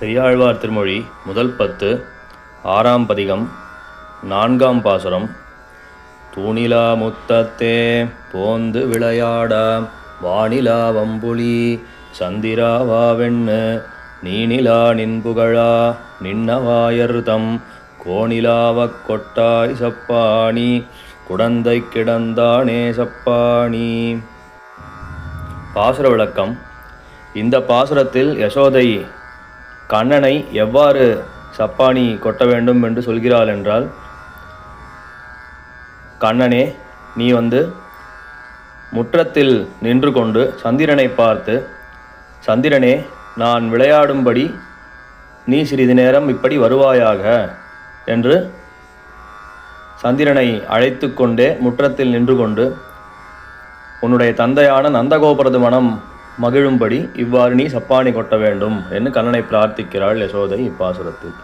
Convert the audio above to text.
பெரியாழ்வார் திருமொழி முதல் பத்து ஆறாம் பதிகம் நான்காம் பாசுரம். தூணிலா முத்தத்தே போந்து விளையாடா வானிலா வம்புலி சந்திராவாவெண்ணு நீனிலா நின்புகழா நின்னவாயர்தம் கோணிலாவக் கொட்டாய் சப்பாணி குடந்தை கிடந்தானே சப்பாணி. பாசுர விளக்கம். இந்த பாசுரத்தில் யசோதை கண்ணனை எவ்வாறு சப்பாணி கொட்ட வேண்டும் என்று சொல்கிறாள் என்றால் கண்ணனே நீ வந்து முற்றத்தில் நின்று கொண்டு சந்திரனை பார்த்து சந்திரனே நான் விளையாடும்படி நீ சிறிது நேரம் இப்படி வருவாயாக என்று சந்திரனை அழைத்து கொண்டே முற்றத்தில் நின்று கொண்டு உன்னுடைய தந்தையான நந்தகோபுரது மனம் மகிழும்படி இவ்வாறு நீ சப்பானி கொட்ட வேண்டும் என்று கண்ணனை பிரார்த்திக்கிறாள் யசோதை இப்பாசுரத்தில்.